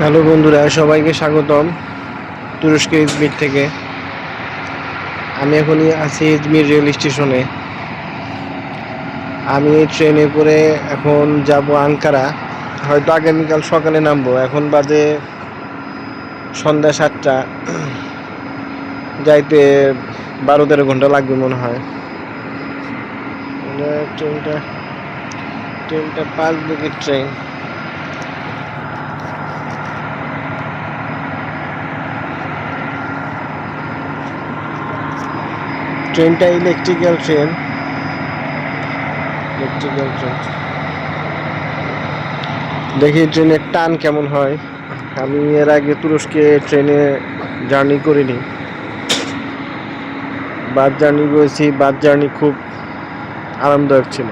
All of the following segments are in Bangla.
হ্যালো বন্ধুরা, সবাইকে স্বাগতম তুরস্ক ইজমির থেকে। আমি এখনই আছি ইজমির রেল স্টেশনে। আমি ট্রেনে করে এখন যাব আঙ্কারা। হয়তো আগামীকাল সকালে নামবো। এখন বাজে সন্ধ্যা সাতটা। যাইতে বারো তেরো ঘণ্টা লাগবে মনে হয়। ট্রেনটা ট্রেনটা পাঁচ বুকের ট্রেন। ট্রেনটা ইলেকট্রিক্যাল ট্রেন ইলেকট্রিক্যাল ট্রেন দেখি ট্রেনের টান কেমন হয়। আমি এর আগে তুরস্কে ট্রেনে জার্নি করিনি। বাস জার্নি করেছি বাস জার্নি খুব আরামদায়ক ছিল।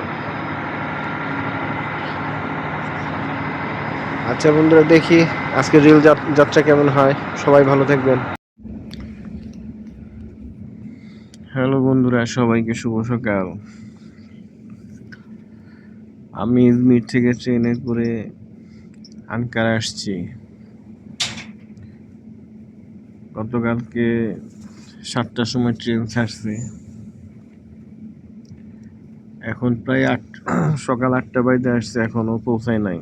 আচ্ছা বন্ধুরা, দেখি আজকে রেল যাত- যাত্রা কেমন হয়। সবাই ভালো থাকবেন। হ্যালো বন্ধুরা, সবাইকে শুভ সকাল। আমি ইজমির থেকে ট্রেনে করে আনকারা আসছি। গতকালকে সাতটার সময় ট্রেন ছাড়ছে। এখন প্রায় আট সকাল আটটা বাজে আসছে এখনও পৌঁছায় নাই।